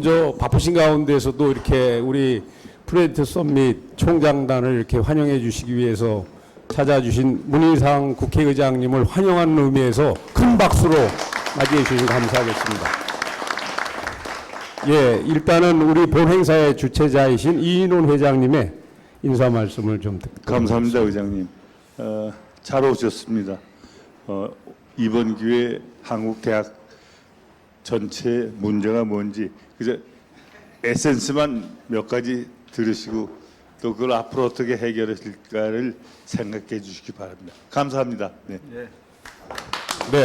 먼저 바쁘신 가운데서도 이렇게 우리 프레드 썸밋 총장단을 이렇게 환영해 주시기 위해서 찾아주신 문희상 국회의장님을 환영하는 의미에서 큰 박수로 맞이해 주시면 감사하겠습니다. 예, 일단은 우리 본 행사의 주최자이신 이인원 회장님의 인사 말씀을 좀 듣- 감사합니다, 의장님. 어, 잘 오셨습니다. 어, 이번 기회에 한국 대학 전체 문제가 뭔지 그저 에센스만 몇 가지 들으시고 또 그걸 앞으로 어떻게 해결하실까를 생각해 주시기 바랍니다. 감사합니다. 네. 네.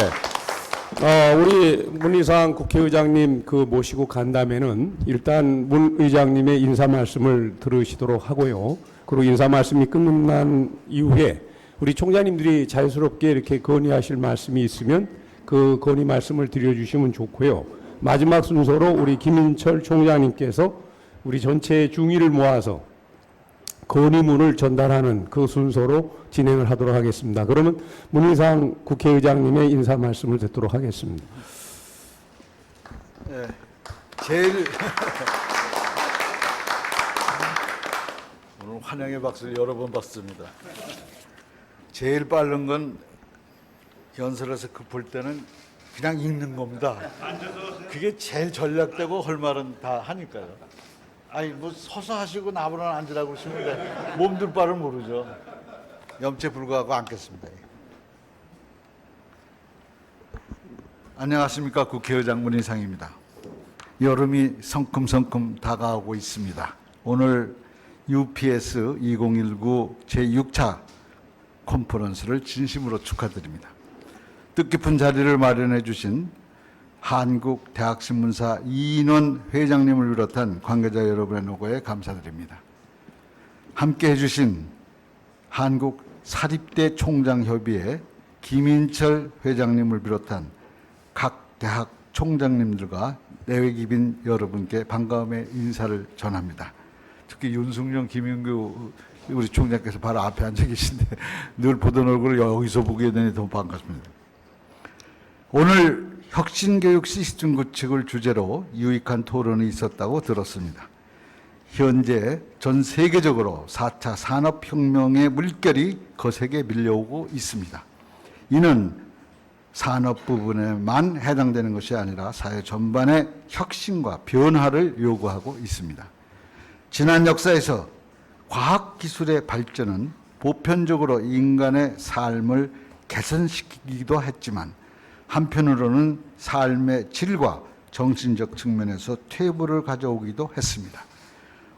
어, 우리 문희상 국회의장님 그 모시고 간다면은 일단 문 의장님의 인사 말씀을 들으시도록 하고요. 그리고 인사 말씀이 끝난 이후에 우리 총장님들이 자연스럽게 이렇게 건의하실 말씀이 있으면 그 건의 말씀을 드려주시면 좋고요. 마지막 순서로 우리 김인철 총장님께서 우리 전체의 중의를 모아서 건의문을 전달하는 그 순서로 진행을 하도록 하겠습니다. 그러면 문희상 국회의장님의 인사 말씀을 듣도록 하겠습니다. 예, 제일 오늘 환영의 박수를 여러 번 받습니다. 제일 빠른 건 연설에서 급할 때는 그냥 읽는 겁니다. 그게 제일 전략되고 할 말은 다 하니까요. 아니 뭐 서서 하시고 나보다 앉으라고 그러시면 돼. 몸둘 바를 모르죠. 염체 불구하고 앉겠습니다. 안녕하십니까 국회의장 문희상입니다. 여름이 성큼성큼 다가오고 있습니다. 오늘 UPS 2019 제6차 컨퍼런스를 진심으로 축하드립니다. 뜻깊은 자리를 마련해 주신 한국 대학신문사 이인원 회장님을 비롯한 관계자 여러분의 노고에 감사드립니다. 함께 해주신 한국 사립대 총장협의회 김인철 회장님을 비롯한 각 대학 총장님들과 내외기빈 여러분께 반가움의 인사를 전합니다. 특히 윤승용, 김윤규 우리 총장께서 바로 앞에 앉아 계신데 늘 보던 얼굴을 여기서 보게 되니 더 반갑습니다. 오늘 혁신교육 시스템 구축을 주제로 유익한 토론이 있었다고 들었습니다. 현재 전 세계적으로 4차 산업혁명의 물결이 거세게 밀려오고 있습니다. 이는 산업 부분에만 해당되는 것이 아니라 사회 전반의 혁신과 변화를 요구하고 있습니다. 지난 역사에서 과학기술의 발전은 보편적으로 인간의 삶을 개선시키기도 했지만 한편으로는 삶의 질과 정신적 측면에서 퇴보를 가져오기도 했습니다.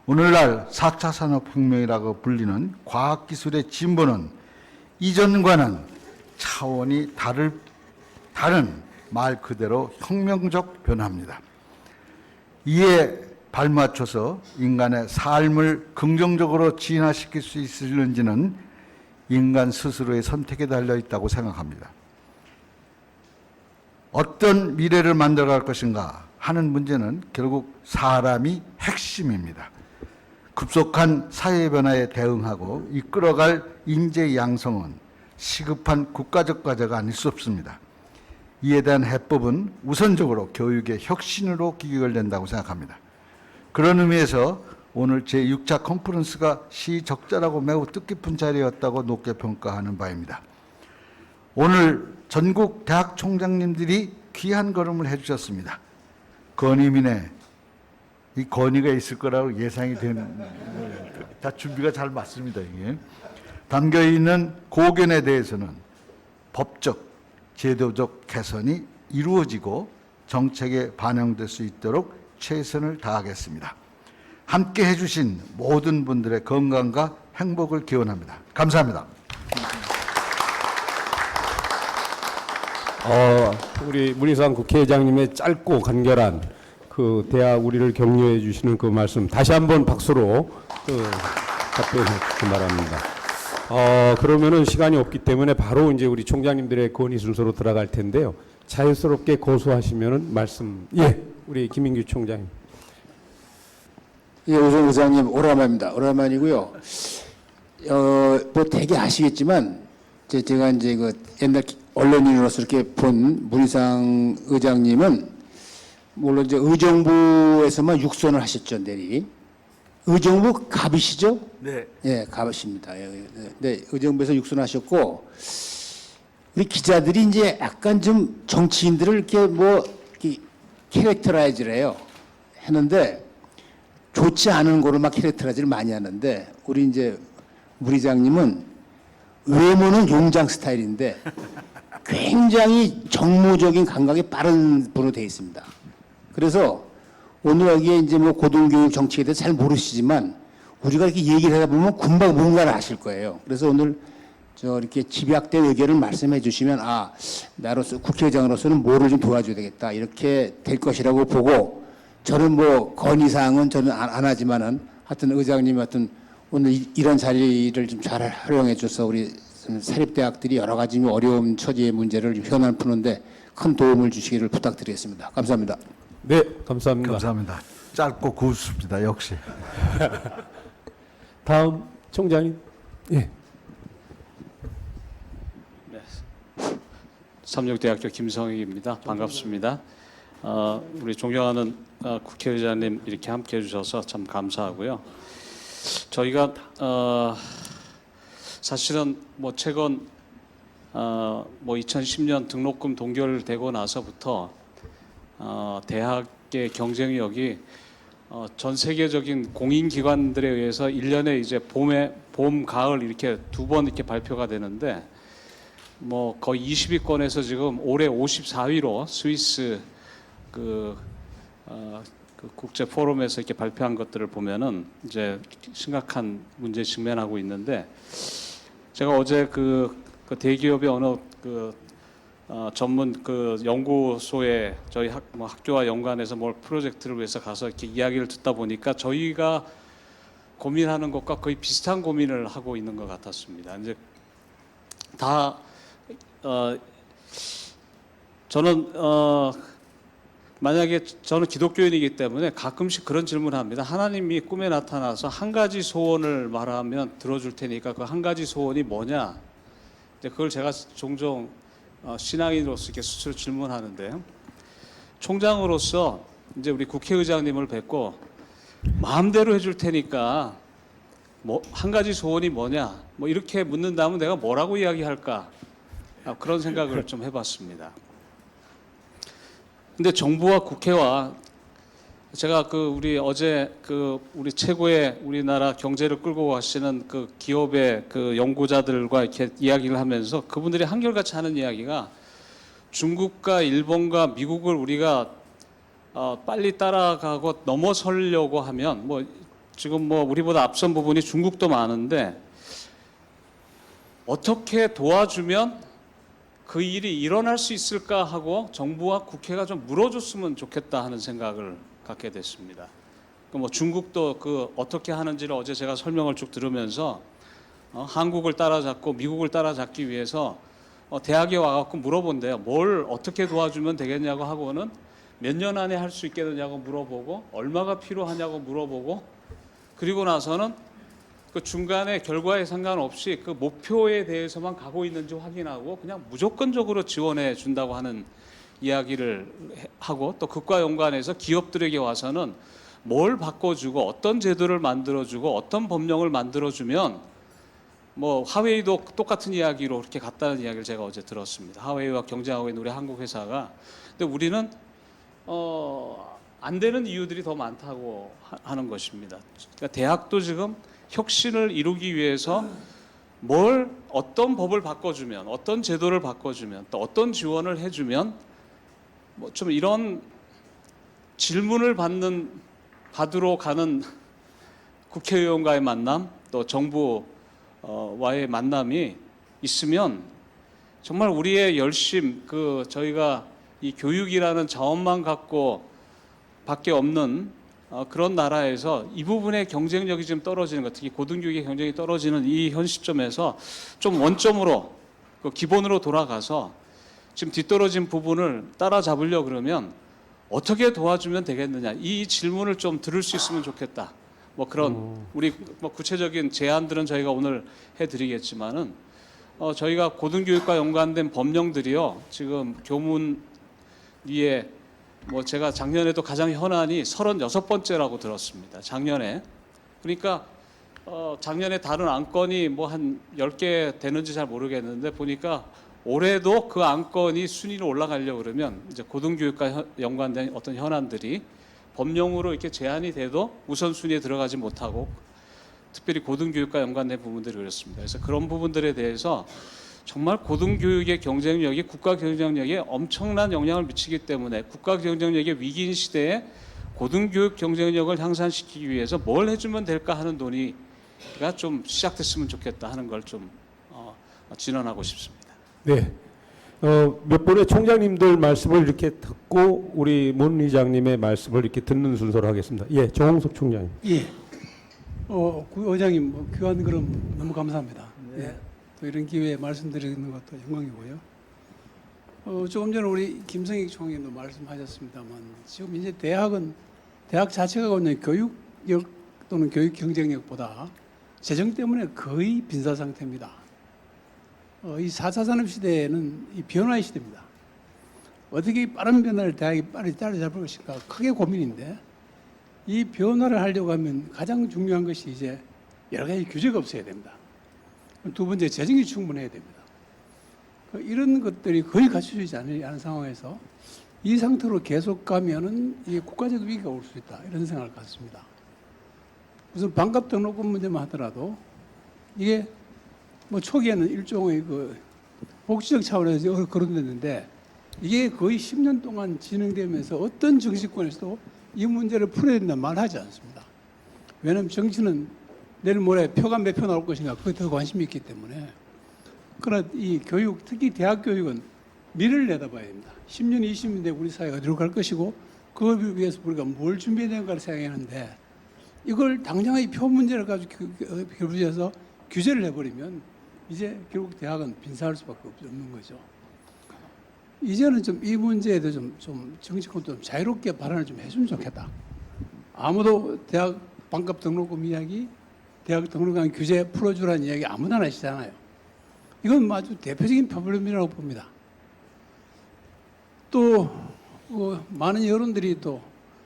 오늘날 4차 산업혁명이라고 불리는 과학기술의 진보는 이전과는 차원이 다를, 다른 말 그대로 혁명적 변화입니다. 이에 발맞춰서 인간의 삶을 긍정적으로 진화시킬 수 있을는지는 인간 스스로의 선택에 달려 있다고 생각합니다. 어떤 미래를 만들어 갈 것인가 하는 문제는 결국 사람이 핵심입니다. 급속한 사회 변화에 대응하고 이끌어갈 인재 양성은 시급한 국가적 과제가 아닐 수 없습니다. 이에 대한 해법은 우선적으로 교육의 혁신으로 기획을 낸다고 생각합니다. 그런 의미에서 오늘 제6차 컨퍼런스가 시적절하고 매우 뜻깊은 자리였다고 높게 평가하는 바입니다. 오늘 전국 대학 총장님들이 귀한 걸음을 해주셨습니다. 건의민의 이 건의가 있을 거라고 예상이 되는 다 준비가 잘 맞습니다. 이게 담겨 있는 고견에 대해서는 법적, 제도적 개선이 이루어지고 정책에 반영될 수 있도록 최선을 다하겠습니다. 함께 해주신 모든 분들의 건강과 행복을 기원합니다. 감사합니다. 어, 우리 문희상 국회의장님의 짧고 간결한 그 대학 우리를 격려해 주시는 그 말씀 다시 한번 박수로 그 답변해 주시기 바랍니다. 어, 그러면은 시간이 없기 때문에 바로 이제 우리 총장님들의 건의 순서로 들어갈 텐데요. 자연스럽게 고수하시면은 말씀, 예, 우리 김인규 총장님. 예, 오종 의장님 오랜만입니다. 오랜만이고요. 어, 뭐 되게 아시겠지만 제, 제가 이제 그 옛날 기- 언론인으로서 이렇게 본 문희상 의장님은 물론 이제 의정부에서만 육선을 하셨죠, 내리. 의정부 갑이시죠? 네. 예, 갑이십니다. 예, 예. 네, 의정부에서 육선하셨고 우리 기자들이 이제 약간 좀 정치인들을 이렇게 뭐 이렇게 캐릭터라이즈를 해요. 했는데 좋지 않은 거를 막 캐릭터라이즈를 많이 하는데 우리 이제 물 의장님은 외모는 용장 스타일인데 굉장히 정무적인 감각이 빠른 분으로 되어 있습니다. 그래서 오늘 여기에 이제 뭐 고등교육 정책에 대해서 잘 모르시지만 우리가 이렇게 얘기를 하다 보면 금방 뭔가를 아실 거예요. 그래서 오늘 저 이렇게 집약된 의견을 말씀해 주시면 아 나로서 국회의장으로서는 뭐를 좀 도와줘야 되겠다 이렇게 될 것이라고 보고 저는 뭐 건의사항은 저는 안, 안 하지만은 하여튼 의장님 하여튼 오늘 이, 이런 자리를 좀 잘 활용해 줘서 우리 사립대학들이 여러 가지 어려운 처지의 문제를 현안 푸는데 큰 도움을 주시기를 부탁드리겠습니다. 감사합니다. 네, 감사합니다. 감사합니다. 짧고 고습니다. 역시. 다음 총장님. 예. 삼육대학교 김성익입니다. 반갑습니다. 어, 우리 존경하는 어, 국회의장님 이렇게 함께 해 주셔서 참 감사하고요. 저희가 어, 사실은 뭐 최근 어, 뭐 2010년 등록금 동결되고 나서부터 어, 대학의 경쟁력이 어, 전 세계적인 공인 기관들에 의해서 1년에 이제 봄에 봄, 가을 이렇게 두 번 이렇게 발표가 되는데 뭐 거의 20위권에서 지금 올해 54위로 스위스 그, 어, 그 국제 포럼에서 이렇게 발표한 것들을 보면은 이제 심각한 문제에 직면하고 있는데 제가 어제 그, 그 대기업의 어느 그 어, 전문 그 연구소에 저희 학, 뭐 학교와 연관해서 뭘 프로젝트를 위해서 가서 이렇게 이야기를 듣다 보니까 저희가 고민하는 것과 거의 비슷한 고민을 하고 있는 것 같았습니다. 이제 다 어, 저는 어, 만약에 저는 기독교인이기 때문에 가끔씩 그런 질문을 합니다. 하나님이 꿈에 나타나서 한 가지 소원을 말하면 들어줄 테니까 그 한 가지 소원이 뭐냐? 그걸 제가 종종 어, 신앙인으로서 이렇게 스스로 질문하는데요. 총장으로서 이제 우리 국회의장님을 뵙고 마음대로 해줄 테니까 뭐 한 가지 소원이 뭐냐? 뭐 이렇게 묻는다면 내가 뭐라고 이야기할까? 아, 그런 생각을 좀 해봤습니다. 근데 정부와 국회와 제가 그 우리 어제 그 우리 최고의 우리나라 경제를 끌고 가시는 그 기업의 그 연구자들과 이렇게 이야기를 하면서 그분들이 한결같이 하는 이야기가 중국과 일본과 미국을 우리가 어, 빨리 따라가고 넘어서려고 하면 뭐 지금 뭐 우리보다 앞선 부분이 중국도 많은데 어떻게 도와주면 그 일이 일어날 수 있을까 하고 정부와 국회가 좀 물어줬으면 좋겠다 하는 생각을 갖게 됐습니다. 그뭐 중국도 그 어떻게 하는지를 어제 제가 설명을 쭉 들으면서 어, 한국을 따라잡고 미국을 따라잡기 위해서 어, 대학에 와갖고 물어본대요. 뭘 어떻게 도와주면 되겠냐고 하고는 몇 년 안에 할 수 있겠느냐고 물어보고 얼마가 필요하냐고 물어보고 그리고 나서는 그 중간에 결과에 상관없이 그 목표에 대해서만 가고 있는지 확인하고 그냥 무조건적으로 지원해 준다고 하는 이야기를 해- 하고 또 그과 연관해서 기업들에게 와서는 뭘 바꿔주고 어떤 제도를 만들어주고 어떤 법령을 만들어주면 뭐 하웨이도 똑같은 이야기로 그렇게 갔다는 이야기를 제가 어제 들었습니다. 하웨이와 경쟁하고 있는 우리 한국 회사가 근데 우리는 어, 안 되는 이유들이 더 많다고 하- 하는 것입니다. 그러니까 대학도 지금 혁신을 이루기 위해서 뭘 어떤 법을 바꿔주면 어떤 제도를 바꿔주면 또 어떤 지원을 해주면 뭐 좀 이런 질문을 받는 받으러 가는 국회의원과의 만남 또 정부와의 만남이 있으면 정말 우리의 열심 그 저희가 이 교육이라는 자원만 갖고 밖에 없는 어, 그런 나라에서 이 부분의 경쟁력이 좀 떨어지는 것, 특히 고등교육의 경쟁이 떨어지는 이 현 시점에서 좀 원점으로 그 기본으로 돌아가서 지금 뒤떨어진 부분을 따라잡으려 그러면 어떻게 도와주면 되겠느냐. 이 질문을 좀 들을 수 있으면 좋겠다. 뭐 그런 우리 뭐 구체적인 제안들은 저희가 오늘 해드리겠지만은 어, 저희가 고등교육과 연관된 법령들이요. 지금 교문 위에 뭐 제가 작년에도 가장 현안이 36번째라고 들었습니다. 작년에. 그러니까 어, 작년에 다른 안건이 뭐 한 10개 되는지 잘 모르겠는데 보니까 올해도 그 안건이 순위로 올라가려고 그러면 이제 고등교육과 현- 연관된 어떤 현안들이 법령으로 이렇게 제한이 돼도 우선순위에 들어가지 못하고 특별히 고등교육과 연관된 부분들이 그렇습니다. 그래서 그런 부분들에 대해서 정말 고등교육의 경쟁력이 국가 경쟁력에 엄청난 영향을 미치기 때문에 국가 경쟁력의 위기인 시대에 고등교육 경쟁력을 향상시키기 위해서 뭘 해주면 될까 하는 논의가 좀 시작됐으면 좋겠다 하는 걸 좀 어, 진언하고 싶습니다. 네. 어, 몇 번의 총장님들 말씀을 이렇게 듣고 우리 문 의장님의 말씀을 이렇게 듣는 순서로 하겠습니다. 예, 정홍석 총장님. 예. 어, 구 의장님 뭐 귀한 그럼 너무 감사합니다. 예. 또 이런 기회에 말씀드리는 것도 영광이고요. 어, 조금 전에 우리 김성익 총장님도 말씀하셨습니다만 지금 이제 대학은 대학 자체가 갖고 있는 교육력 또는 교육 경쟁력보다 재정 때문에 거의 빈사 상태입니다. 어, 이 4차 산업 시대에는 이 변화의 시대입니다. 어떻게 빠른 변화를 대학이 빨리 따라잡을 것인가 크게 고민인데 이 변화를 하려고 하면 가장 중요한 것이 이제 여러 가지 규제가 없어야 됩니다. 두 번째 재정이 충분해야 됩니다. 그 이런 것들이 거의 갖춰지지 않은 상황에서 이 상태로 계속 가면은 이 국가적 위기가 올 수 있다 이런 생각을 갖습니다. 무슨 반값 등록금 문제만 하더라도 이게 뭐 초기에는 일종의 그 복지적 차원에서 거론됐는데 이게 거의 10년 동안 진행되면서 어떤 정치권에서도 이 문제를 풀어야 된다 말하지 않습니다. 왜냐하면 정치는 내일 모레 표가 몇 표 나올 것인가 그게 더 관심이 있기 때문에 그러나 이 교육 특히 대학 교육은 미래를 내다봐야 됩니다. 10년, 20년 뒤에 우리 사회가 어디로 갈 것이고 그걸 위해서 우리가 뭘 준비해야 되는가를 생각하는데 이걸 당장의 표 문제를 가지고 그, 결부해서 규제를 해버리면 이제 결국 대학은 빈사할 수밖에 없는 거죠. 이제는 좀 이 문제에 대해 좀, 좀 정치권도 좀 자유롭게 발언을 좀 해주면 좋겠다. 아무도 대학 반값 등록금 이야기, 대학 등록금 규제 풀어주라는 이야기 아무나 하시잖아요. 이건 아주 대표적인 프로블렘이라고 봅니다. 또 어, 많은 여론들이 또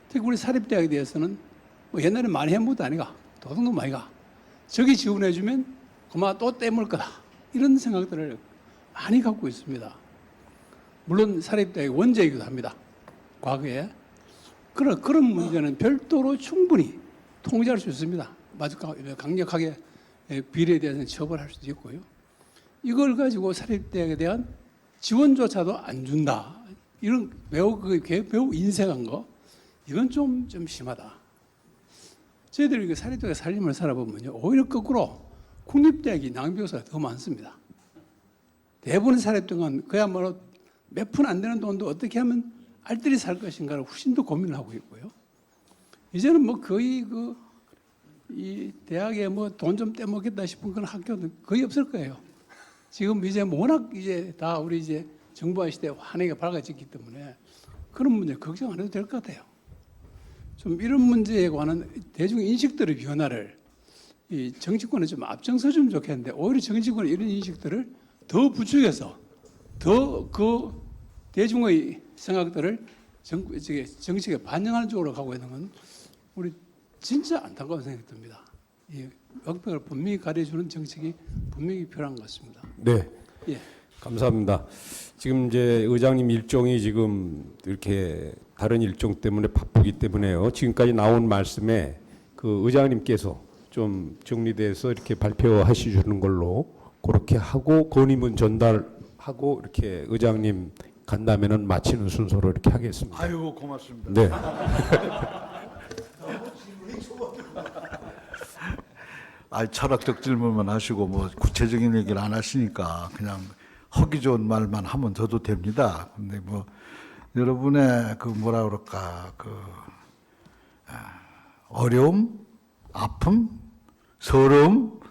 특히 우리 사립대학에 대해서는 뭐 옛날에 많이 해본 것도 아니가 도둑도 많이 가 저기 지원해주면 그만 또 떼물 거다 이런 생각들을 많이 갖고 있습니다. 물론 사립대학의 원제이기도 합니다. 과거에. 그런, 그런 문제는 별도로 충분히 통제할 수 있습니다. 아주 강력하게 비리에 대해서는 처벌할 수도 있고요. 이걸 가지고 사립대학에 대한 지원조차도 안 준다. 이런 매우, 그 매우 인색한 거. 이건 좀, 좀 심하다. 저희들이 그 사립대학 살림을 살아보면요. 오히려 거꾸로 국립대학이 낭비교사가 더 많습니다. 대부분의 사립대학은 그야말로 몇 푼 안 되는 돈도 어떻게 하면 알뜰히 살 것인가를 훨씬 더 고민을 하고 있고요. 이제는 뭐 거의 그 이 대학에 뭐 돈 좀 떼먹겠다 싶은 그런 학교는 거의 없을 거예요. 지금 이제 워낙 이제 다 우리 이제 정부화 시대 환하게 밝아졌기 때문에 그런 문제 걱정 안 해도 될 것 같아요. 좀 이런 문제에 관한 대중 인식들의 변화를 이 정치권에 좀 앞장서 주면 좋겠는데 오히려 정치권이 이런 인식들을 더 부추겨서 더 그 대중의 생각들을 정, 정책에 반영하는 쪽으로 가고 있는 건 우리 진짜 안타까운 생각이 듭니다. 이 역백을 분명히 가려주는 정책이 분명히 필요한 것 같습니다. 네. 예. 감사합니다. 지금 이제 의장님 일정이 지금 이렇게 다른 일정 때문에 바쁘기 때문에요. 지금까지 나온 말씀에 그 의장님께서 좀 정리돼서 이렇게 발표하시는 걸로 그렇게 하고 건의문 전달하고 이렇게 의장님 간다면은 마치는 순서로 이렇게 하겠습니다. 아유 고맙습니다. 네. 아 철학적 질문만 하시고 뭐 구체적인 얘기를 안 하시니까 그냥 허기 좋은 말만 하면 저도 됩니다. 근데 뭐 여러분의 그 뭐라 그럴까 그 아, 어려움, 아픔, 서러움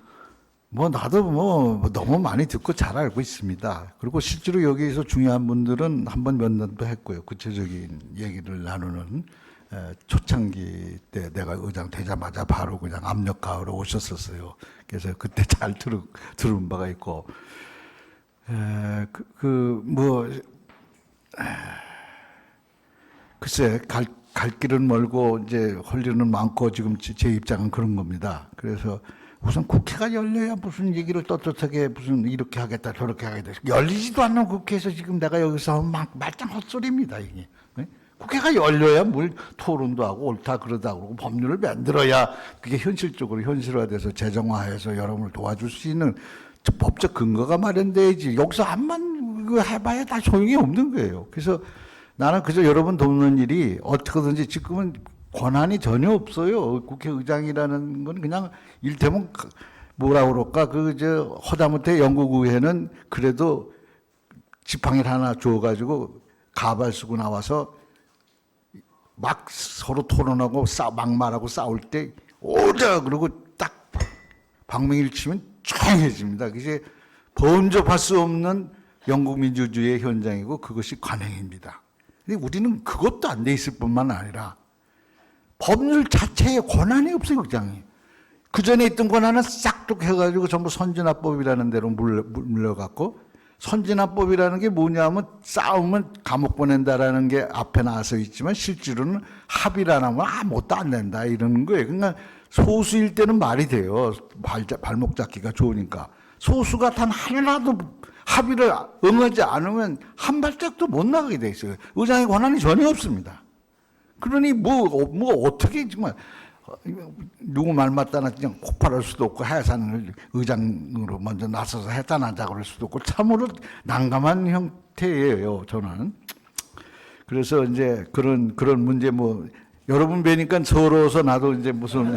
뭐 나도 뭐 너무 많이 듣고 잘 알고 있습니다. 그리고 실제로 여기에서 중요한 분들은 한 번 면담도 했고요. 구체적인 얘기를 나누는 에, 초창기 때 내가 의장 되자마자 바로 그냥 압력 가하러 오셨었어요. 그래서 그때 잘 들은, 들은 바가 있고 에, 그, 그, 뭐, 에, 글쎄 갈, 갈 길은 멀고 이제 할 일은 많고 지금 제, 제 입장은 그런 겁니다. 그래서 우선 국회가 열려야 무슨 얘기를 떳떳하게 무슨 이렇게 하겠다 저렇게 하겠다 열리지도 않는 국회에서 지금 내가 여기서 막 말짱 헛소리입니다 이게 네? 국회가 열려야 뭘 토론도 하고 옳다 그러다 그러고 법률을 만들어야 그게 현실적으로 현실화돼서 재정화해서 여러분을 도와줄 수 있는 저 법적 근거가 마련돼야지 여기서 이거 해봐야 다 소용이 없는 거예요. 그래서 나는 그저 여러분 돕는 일이 어떻게든지 지금은 권한이 전혀 없어요. 국회의장이라는 건 그냥 일테면 그 뭐라 그럴까 그 저 허다못해 영국의회는 그래도 지팡이를 하나 주어가지고 가발 쓰고 나와서 막 서로 토론하고 싸 막말하고 싸울 때 오자 그러고 딱 방맹이를 치면 조용해집니다. 그게 번접할 수 없는 영국 민주주의의 현장이고 그것이 관행입니다. 근데 우리는 그것도 안 돼 있을 뿐만 아니라 법률 자체에 권한이 없어요, 국장이. 그 전에 있던 권한은 싹둑 해가지고 전부 선진화법이라는 데로 물려, 물려갖고 선진화법이라는 게 뭐냐면 싸우면 감옥 보낸다라는 게 앞에 나와서 있지만 실제로는 합의를 하면 아무것도 안 된다 이러는 거예요. 그러니까 소수일 때는 말이 돼요. 발, 발목 잡기가 좋으니까. 소수가 단 하나라도 합의를 응하지 않으면 한 발짝도 못 나가게 돼 있어요. 의장의 권한이 전혀 없습니다. 그러니 뭐, 어, 뭐 어떻게 정말 어, 누구 말 맞다나 그냥 폭발할 수도 없고 해산을 의장으로 먼저 나서서 해산하자 그럴 수도 없고 참으로 난감한 형태예요 저는 그래서 이제 그런 그런 문제 뭐 여러분 뵈니까 서러워서 나도 이제 무슨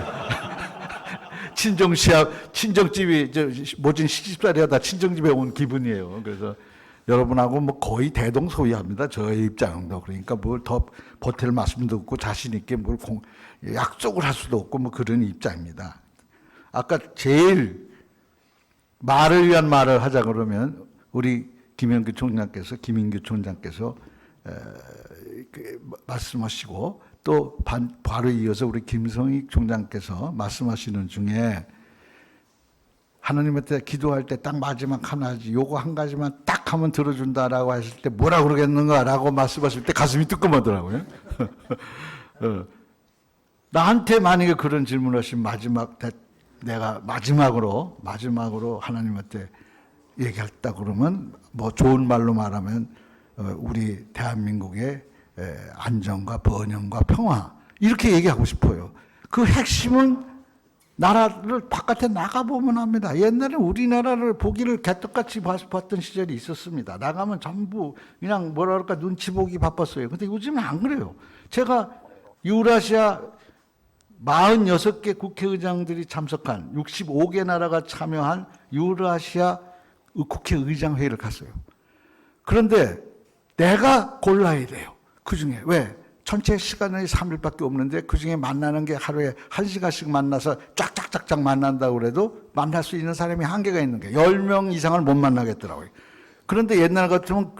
친정 시합 친정집이 저 모진 시집살이 하다 친정집에 온 기분이에요 그래서 여러분하고 뭐 거의 대동소이합니다. 저의 입장도 그러니까 뭘더 버틸 말씀도 없고 자신 있게 뭘 공, 약속을 할 수도 없고 뭐 그런 입장입니다. 아까 제일 말을 위한 말을 하자 그러면 우리 김영규 총장께서 김인규 총장께서 에, 그 말씀하시고 또 반, 바로 이어서 우리 김성익 총장께서 말씀하시는 중에 하나님한테 기도할 때 딱 마지막 하나지 요거 한 가지만 딱 하면 들어준다라고 했을 때 뭐라 그러겠는가라고 말씀하실 때 가슴이 뜨끔하더라고요. 어. 나한테 만약에 그런 질문하신 마지막 대- 내가 마지막으로 마지막으로 하나님한테 얘기했다 그러면 뭐 좋은 말로 말하면 어, 우리 대한민국의 에, 안정과 번영과 평화 이렇게 얘기하고 싶어요. 그 핵심은 나라를 바깥에 나가보면 합니다. 옛날에 우리나라를 보기를 개떡같이 봤- 봤던 시절이 있었습니다. 나가면 전부 그냥 그럴까 눈치 보기 바빴어요. 근데 요즘은 안 그래요. 제가 유라시아 46개 국회의장들이 참석한 65개 나라가 참여한 유라시아 국회의장 회의를 갔어요. 그런데 내가 골라야 돼요. 그 중에 왜? 전체 시간이 3일밖에 없는데 그 중에 만나는 게 하루에 1시간씩 만나서 쫙쫙쫙쫙 만난다고 그래도 만날 수 있는 사람이 한계가 있는 게 10명 이상을 못 만나겠더라고요. 그런데 옛날 같으면 어,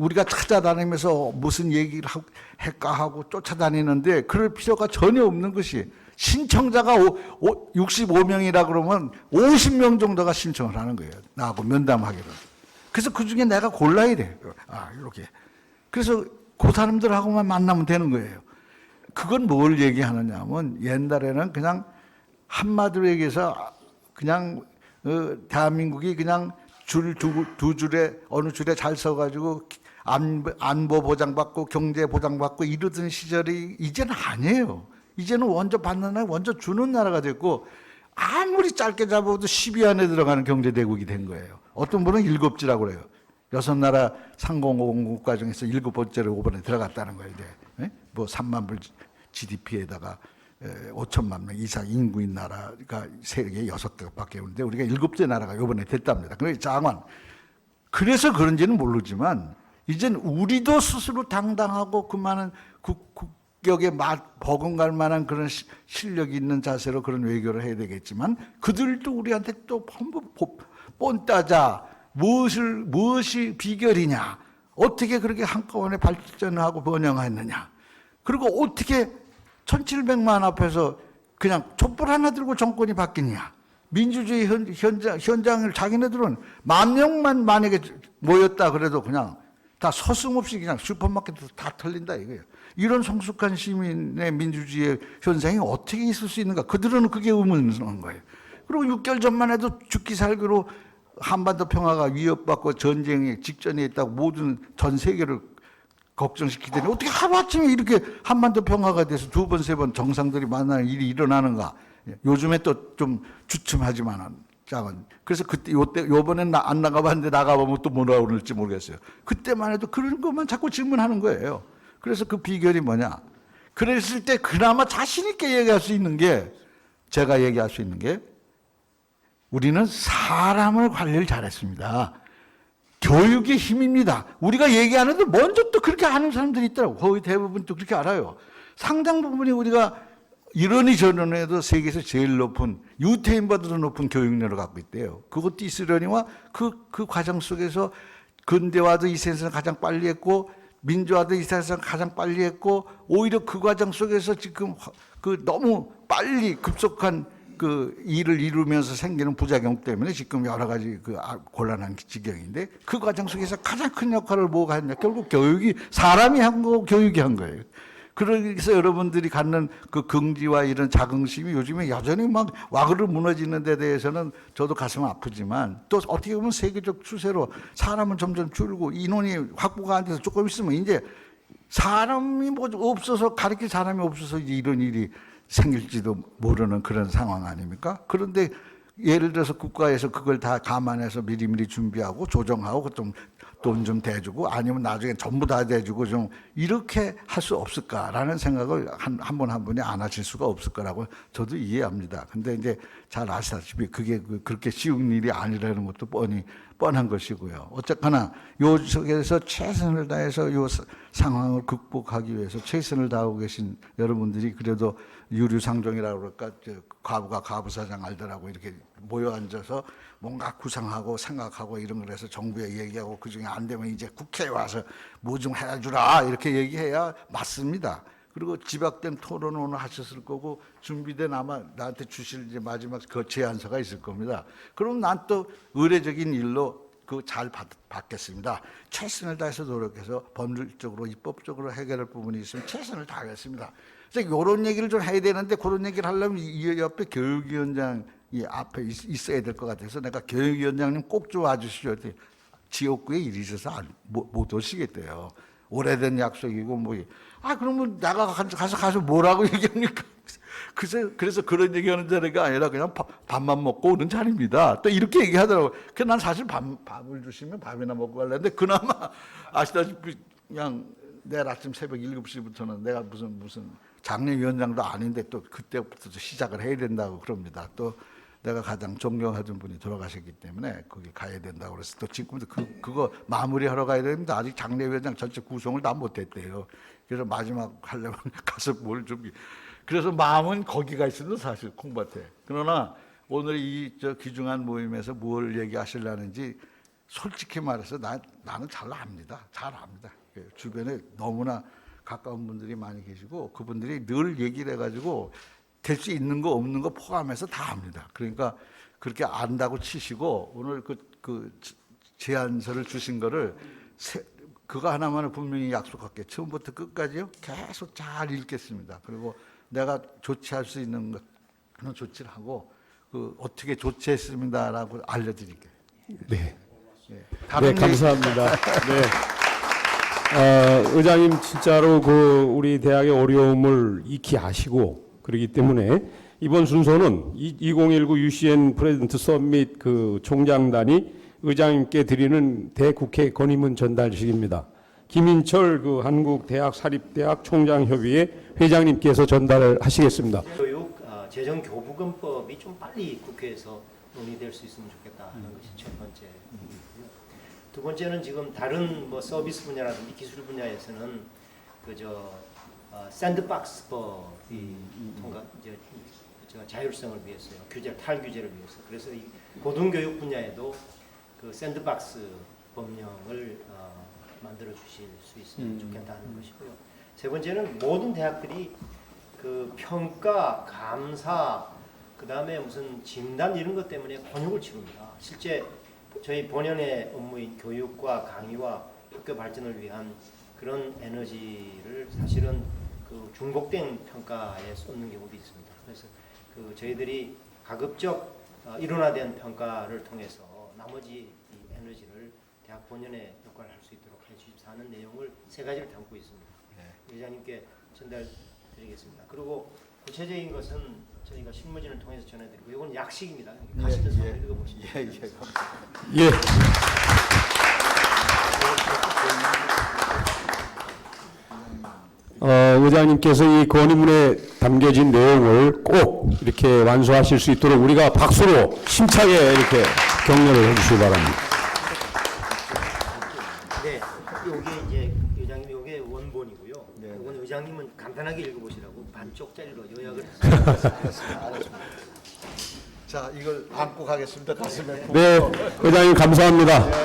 우리가 찾아다니면서 무슨 얘기를 하- 할까 하고 쫓아다니는데 그럴 필요가 전혀 없는 것이 신청자가 65명이라 그러면 50명 정도가 신청을 하는 거예요. 나하고 면담하기로. 그래서 그 중에 내가 골라야 돼. 아, 이렇게. 그래서 그 사람들하고만 만나면 되는 거예요. 그건 뭘 얘기하느냐 하면 옛날에는 그냥 한마디로 얘기해서 그냥 어, 대한민국이 그냥 줄두두 줄에 어느 줄에 잘 서가지고 안보, 보장받고 경제 보장받고 이러던 시절이 이제는 아니에요. 이제는 먼저 받는 나라, 먼저 주는 나라가 됐고 아무리 짧게 잡아도 10위 안에 들어가는 경제 대국이 된 거예요. 어떤 분은 일곱지라고 그래요. 여섯 나라 상공공 국가 중에서 일곱 번째로 이번에 들어갔다는 거예요. 이제. 예? 뭐 3만 불 GDP에다가 5천만 명 이상 인구인 나라가 세계 여섯 개밖에 없는데 우리가 일곱째 나라가 이번에 됐답니다. 그래 장관. 그래서 그런지는 모르지만 이젠 우리도 스스로 당당하고 그 국, 국격에 맛 버금갈 만한 그런 시- 실력이 있는 자세로 그런 외교를 해야 되겠지만 그들도 우리한테 또 뻔따자. 무엇을 무엇이 비결이냐? 어떻게 그렇게 한꺼번에 발전하고 번영했느냐? 그리고 어떻게 1700만 앞에서 그냥 촛불 하나 들고 정권이 바뀌냐? 민주주의 현, 현장, 현장을 자기네들은 만 명만 만약에 모였다 그래도 그냥 다 서슴없이 그냥 슈퍼마켓에서 다 털린다 이거예요. 이런 성숙한 시민의 민주주의 현상이 어떻게 있을 수 있는가? 그들은 그게 의문스러운 거예요. 그리고 6개월 전만 해도 죽기 살기로 한반도 평화가 위협받고 전쟁이 직전에 있다고 모든 전 세계를 걱정시키더니 어떻게 하루아침에 이렇게 한반도 평화가 돼서 두 번, 세 번 정상들이 만나는 일이 일어나는가. 예, 요즘에 또 좀 주춤하지만은 작은. 그래서 그때 요때 요번엔 나, 안 나가봤는데 나가보면 또 뭐라 그럴지 모르겠어요. 그때만 해도 그런 것만 자꾸 질문하는 거예요. 그래서 그 비결이 뭐냐? 그랬을 때 그나마 자신 있게 얘기할 수 있는 게 제가 얘기할 수 있는 게 우리는 사람을 관리를 잘했습니다. 교육의 힘입니다. 우리가 얘기하는데 먼저 또 그렇게 아는 사람들이 있더라고. 거의 대부분 또 그렇게 알아요. 상당 부분이 우리가 이러니 저러니도 세계에서 제일 높은 유태인보다도 높은 교육열을 갖고 있대요. 그것도 있으려니와 그, 그 과정 속에서 근대화도 이 세상에서 가장 빨리 했고 민주화도 이 세상에서 가장 빨리 했고 오히려 그 과정 속에서 지금 화- 그 너무 빨리 급속한 그 일을 이루면서 생기는 부작용 때문에 지금 여러 가지 그 아- 곤란한 지경인데 그 과정 속에서 가장 큰 역할을 뭐가 했냐 결국 교육이 사람이 한 거고 교육이 한 거예요. 그래서 여러분들이 갖는 그 긍지와 이런 자긍심이 요즘에 여전히 막 와그르 무너지는 데 대해서는 저도 가슴 아프지만 또 어떻게 보면 세계적 추세로 사람은 점점 줄고 인원이 확보가 안 돼서 조금 있으면 이제 사람이 뭐 없어서 가르칠 사람이 없어서 이런 일이 생길지도 모르는 그런 상황 아닙니까? 그런데 예를 들어서 국가에서 그걸 다 감안해서 미리미리 준비하고 조정하고 좀 돈 좀 대주고 아니면 나중에 전부 다 대주고 좀 이렇게 할 수 없을까라는 생각을 한한 분이 안 하실 수가 없을 거라고 저도 이해합니다. 근데 이제 잘 아시다시피 그게 그- 그렇게 쉬운 일이 아니라는 것도 뻔히 뻔한 것이고요. 어쨌거나 요 속에서 최선을 다해서 요 사- 상황을 극복하기 위해서 최선을 다하고 계신 여러분들이 그래도 유류상종이라고 그럴까 저 과부가 과부사장 알더라고 이렇게 모여 앉아서 뭔가 구상하고 생각하고 이런 걸 해서 정부에 얘기하고 그중에 안 되면 이제 국회에 와서 뭐 좀 해주라 이렇게 얘기해야 맞습니다. 그리고 집약된 토론 오늘 하셨을 거고 준비된 아마 나한테 주실 이제 마지막 그 제안서가 있을 겁니다. 그럼 난 또 의례적인 일로 그잘 받겠습니다. 최선을 다해서 노력해서 법률적으로 입법적으로 해결할 부분이 있으면 최선을 다하겠습니다. 그래서 이런 얘기를 좀 해야 되는데 그런 얘기를 하려면 이 옆에 교육위원장 이 앞에 있- 있어야 될 것 같아서 내가 교육위원장님 꼭 좀 와주시죠. 지역구에 일이 있어서 안- 못, 못 오시겠대요. 오래된 약속이고 뭐. 아 그러면 나가 가- 가서 가서 뭐라고 얘기합니까? 그래서 그래서 그런 얘기하는 자리가 아니라 그냥 밥, 밥만 먹고 오는 자리입니다. 또 이렇게 얘기하더라고. 그난 사실 밥, 밥을 주시면 밥이나 먹고 갈랬는데 그나마 아시다시피 그냥 내일 아침 새벽 7시부터는 내가 무슨 무슨 장례위원장도 아닌데 또 그때부터 시작을 해야 된다고 그럽니다. 또 내가 가장 존경하던 분이 돌아가셨기 때문에 거기 가야 된다고 그래서 또 지금도 그 그거 마무리하러 가야 되는데 아직 장례위원장 전체 구성을 다 못했대요. 그래서 마지막 하려면 가서 뭘 준비. 그래서 마음은 거기가 있어도 사실 콩밭에. 그러나 오늘 이 저 귀중한 모임에서 뭘 얘기하시려는지 솔직히 말해서 나, 나는 잘 압니다. 잘 압니다. 그 주변에 너무나 가까운 분들이 많이 계시고 그분들이 늘 얘기를 해가지고 될 수 있는 거 없는 거 포함해서 다 압니다. 그러니까 그렇게 안다고 치시고 오늘 그, 그 제안서를 주신 거를 세, 그거 하나만은 분명히 약속할게요. 처음부터 끝까지요. 계속 잘 읽겠습니다. 그리고 내가 조치할 수 있는 것은 조치를 하고 그 어떻게 조치했습니다라고 알려드릴게요. 네. 예. 네, 얘기- 감사합니다. 네. 어, 의장님 진짜로 그 우리 대학의 어려움을 익히 아시고 그러기 때문에 이번 순서는 2019 UCN 프레젠트 서밋 그 총장단이 의장님께 드리는 대국회 건의문 전달식입니다. 김인철 그 한국 대학 사립대학 총장협의회 회장님께서 전달을 하시겠습니다. 교육 어, 재정 교부금법이 좀 빨리 국회에서 논의될 수 있으면 좋겠다 하는 것이 첫 번째 이고요. 두 번째는 지금 다른 뭐 서비스 분야라든지 기술 분야에서는 그저 어, 샌드박스 법이 통과 이제 저 자율성을 위해서요 규제 탈규제를 위해서 그래서 이 고등교육 분야에도 그 샌드박스 법령을 어, 만들어 주실 수 있으면 좋겠다는 것이고요. 세 번째는 모든 대학들이 그 평가, 감사, 그 다음에 무슨 진단 이런 것 때문에 곤욕을 치릅니다. 실제 저희 본연의 업무인 교육과 강의와 국가 발전을 위한 그런 에너지를 사실은 그 중복된 평가에 쏟는 경우도 있습니다. 그래서 그 저희들이 가급적 어, 일원화된 평가를 통해서 나머지 이 에너지를 대학 본연의 역할을 할 수 있도록 해주십사 하는 내용을 세 가지를 담고 있습니다. 의장님께 전달드리겠습니다. 그리고 구체적인 것은 저희가 신문진을 통해서 전해드리고 이건 약식입니다. 가시면서 한번 읽어보시죠. 예, 예. 예. 어, 의장님께서 이 건의문에 담겨진 내용을 꼭 이렇게 완수하실 수 있도록 우리가 박수로 힘차게 이렇게 격려를 해주시기 바랍니다. 네, 요게 이제 의장님 요게 원본이고요. 이건 의장님은 간단하게 읽어보시라고 반쪽짜리로 요약을 했습니다. 안고 가겠습니다. 가슴에. 네, 의장님 감사합니다.